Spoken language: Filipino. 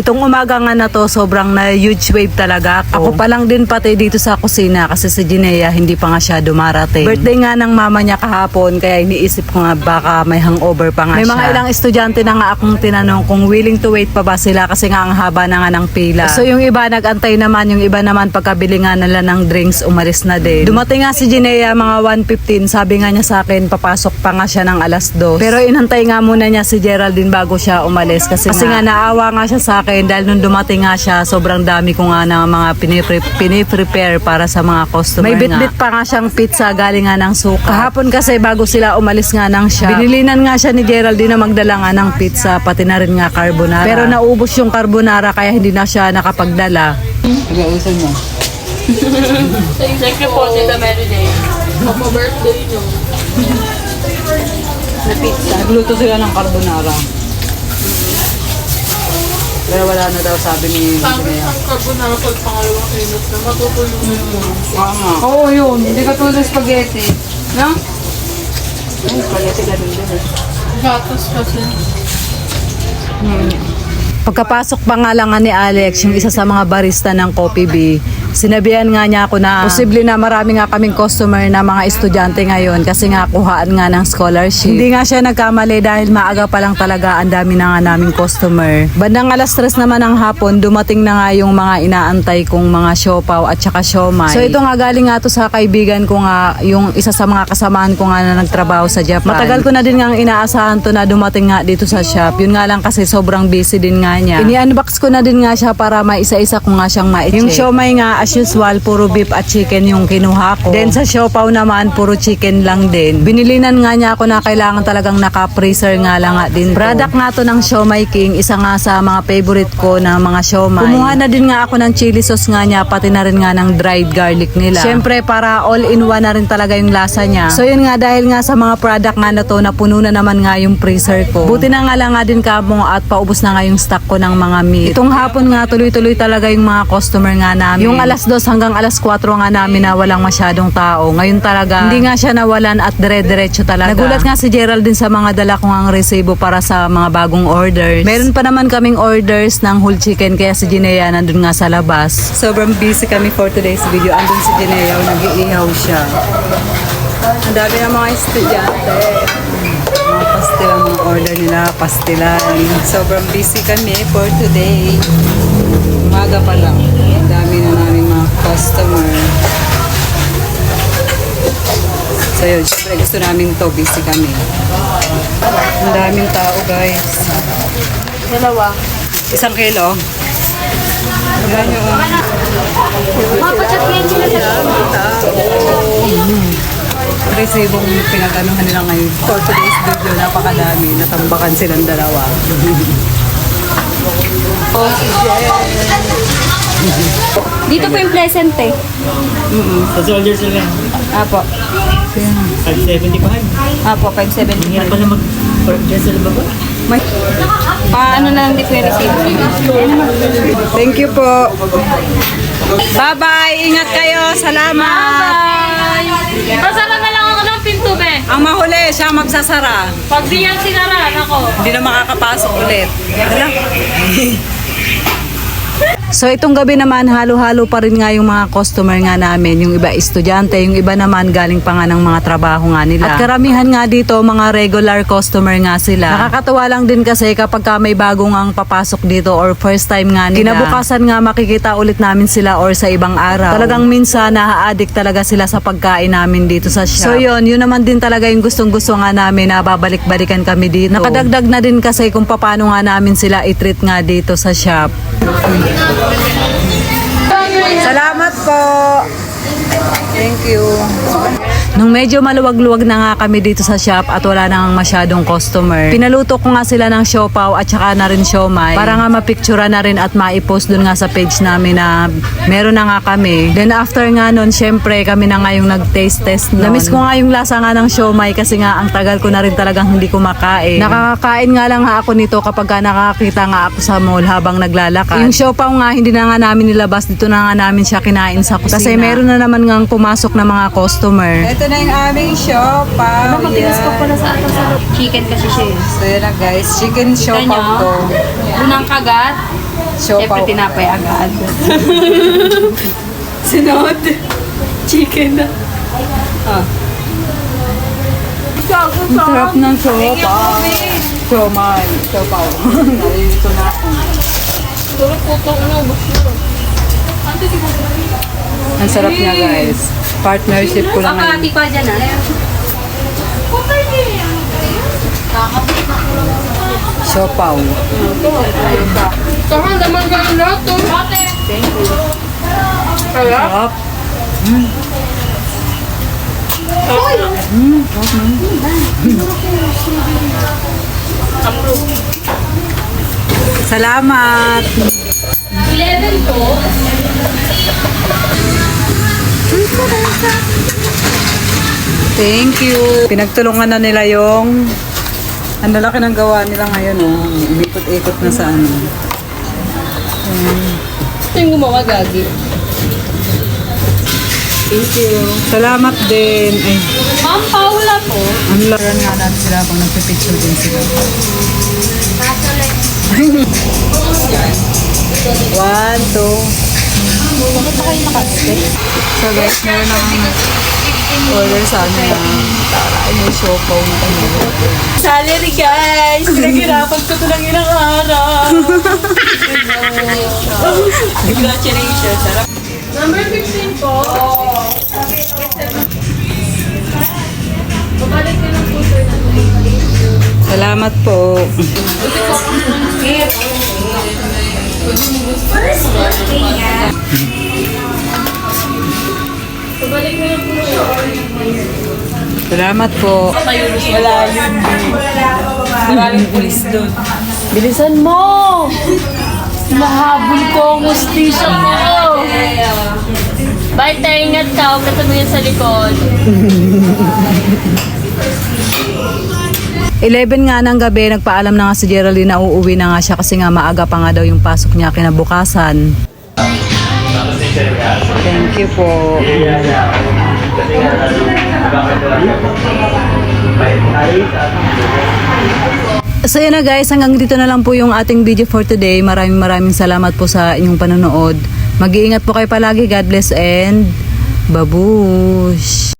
Itong umaga nga na to, sobrang na huge wave talaga ako. Ako pa lang din pati dito sa kusina kasi si Jinea hindi pa nga siya dumarating. Birthday nga ng mama niya kahapon kaya iniisip ko nga baka may hangover pa nga May mga ilang estudyante na nga akong tinanong kung willing to wait pa ba sila kasi nga ang haba na nga ng pila. So yung iba nagantay naman, yung iba naman pagkabili nga nila ng drinks umalis na din. Dumating nga si Jinea mga 1.15, sabi nga niya sa akin papasok pa nga siya ng alas 2. Pero inantay nga muna niya si Geraldine bago siya umalis kasi, kasi nga naawa nga siya sa akin dahil nung dumating nga siya sobrang dami ko nga ng mga pinipre- piniprepare para sa mga customer May bit-bit pa nga siyang pizza galing nga ng suka. Kahapon kasi bago sila umalis nga ng shop, binilinan nga siya ni Geraldine na magdala nga ng pizza pati na rin nga carbonara. Pero naubos yung carbonara kaya hindi na siya nakapagdala. Nag-ausan mo. Thank you po, Tita Mary Jane. Papa-birthday nyo. Na pizza. Nagluto sila ng carbonara. Pero wala na daw sabi ni Sabi ng carbonara pangalawang inot na matutulog mo. Oo, yun. Hindi ka tulad ng spaghetti. No? Ay, spaghetti ganun din eh. Gatas kasi. Pagkapasok pa nga lang nga ni Alex, yung isa sa mga barista ng Coffee Bee, sinabihan nga niya ako na posible na marami nga kaming customer na mga estudyante ngayon kasi nga kuhaan nga ng scholarship. Hindi nga siya nagkamali dahil maaga pa lang talaga ang dami na nga naming customer. Bandang alas tres naman ng hapon, dumating na nga yung mga inaantay kong mga siopaw at saka siomay. So ito nga galing nga to sa kaibigan ko nga, yung isa sa mga kasamaan ko nga na nagtrabaho sa Japan. Matagal ko na din nga inaasahan to na dumating nga dito sa shop. Yun nga lang kasi sobrang busy din nga niya. Ini-unbox ko na din nga siya para maisa-isa ko nga siyang ma-check. Yung siomay nga as usual, puro beef at chicken yung kinuha ko. Then sa siopaw naman, puro chicken lang din. Binilinan nga niya ako na kailangan talagang naka-freezer nga lang nga din. Product nga to ng Siomay King, isa nga sa mga favorite ko na mga siomay. Kumuha na din nga ako ng chili sauce nga niya, pati na rin nga ng dried garlic nila. Siyempre, para all-in-one na rin talaga yung lasa niya. So yun nga, dahil nga sa mga product nga na to, napuno na naman nga yung freezer ko. Buti na nga lang nga din kamo at paubos na nga yung stock ko ng mga meat. Itong hapon nga, tuloy-tuloy talaga yung mga customer nga namin. Yung alas 2 hanggang alas 4 nga namin na walang masyadong tao. Ngayon talaga, hindi nga siya nawalan at dire-diretso talaga. Nagulat nga si Gerald din sa mga dala kong ang resibo para sa mga bagong orders. Meron pa naman kaming orders ng whole chicken kaya si Jinea nandun nga sa labas. Sobrang busy kami for today's video. Andun si Jinea, nag-iihaw siya. Ang dami ng mga estudyante. Mga pastila, mga order nila, pastilan. Sobrang busy kami for today. Umaga pa lang. Ang dami na namin mga customer. So yun, syempre gusto namin to, busy kami. Ang daming tao guys. Dalawa. Isang kilo. Yan yung Mapachat ngayon sila sa resibong pinaganohan nila ngayon. For today's video, napakadami. Natambakan silang dalawa. Dito po yung pleasant eh. Sa soldier sila. Apo. 575. Apo, 570. Hirap pala mag-purchase sa baba. May, paano na lang di po yung receipt? Thank you po. Bye-bye. Ingat kayo. Salamat. Pasara na lang ako ng pinto, be. Ang mahuli, siya magsasara. Pag di yan sinara, nako. Hindi na makakapasok ulit. Hala. So itong gabi naman, halo-halo pa rin nga yung mga customer nga namin. Yung iba estudyante, yung iba naman galing pa nga ng mga trabaho nga nila. At karamihan nga dito, mga regular customer nga sila. Nakakatawa lang din kasi kapag ka may bagong ang papasok dito or first time nga nila. Kinabukasan nga makikita ulit namin sila or sa ibang araw. Talagang minsan na-addict talaga sila sa pagkain namin dito sa shop. So yun, yun naman din talaga yung gustong-gusto nga namin na babalik-balikan kami dito. Nakadagdag na din kasi kung paano nga namin sila i-treat nga dito sa shop. Salamat po. Thank you. Nung medyo maluwag-luwag na nga kami dito sa shop at wala nang masyadong customer, pinaluto ko nga sila ng siopaw at saka na rin siomay para nga mapictura na rin at maipost dun nga sa page namin na meron na nga kami. Then after nga nun, syempre kami na nga yung nag-taste test nun. Namiss ko nga yung lasa nga ng siomay kasi nga ang tagal ko na rin talagang hindi kumakain. Nakakakain nga lang nga ako nito kapag ka nakakita nga ako sa mall habang naglalakad. Yung siopaw nga, hindi na nga namin nilabas. Dito na nga namin siya kinain sa kusina. Kasi meron na naman nga pumasok na mga customer. Ito na yung aming siopaw. Matigas pa pala sa atas sa chicken kasi siya eh. So yun na guys, chicken siopaw Ito nyo? to. Unang kagat, Siyempre, Siopaw. tinapay agad. Sunod. Chicken na. Ah. Ang sarap ng siopaw. Siomay. Siopaw. Nalilito na. Pero puto na, ubos yun. Ang sarap niya guys. Partnership ko lang. Makati pa dyan ah. Siopaw. Saka naman ganun lahat to. Thank you. Kaya? Sarap. Approve. Salamat. 11 po. Thank you. Pinagtulungan na nila yung ang lalaki ng gawa nila ngayon oh. Umikot-ikot na sa ano. Ito yung gumawa, Gagi. Thank you. Salamat din. Ay, Ma'am Paula po. ang laran nga natin sila pang nagpipicture din sila. One, two. So guys, meron akong order sa ano na taray may siopaw na ano. Salary, guys! Pinaghirapan ko ito ng ilang araw. Congratulations. Sarap. Number 15 po. Babalik ko ng puso na Salamat po. Babalik ko ng puso. Salamat po. Wala yun. Maraming pulis doon. Bilisan mo! Mahabol ko ang mustisya mo! Bye, tayo ingat ka. Huwag ka tumingin sa likod. 11 nga ng gabi, nagpaalam na nga si Geraldine na uuwi na nga siya kasi nga maaga pa nga daw yung pasok niya kinabukasan. Thank you po. So yun na guys, hanggang dito na lang po yung ating video for today. Maraming maraming salamat po sa inyong panonood. Mag-iingat po kayo palagi. God bless and babush!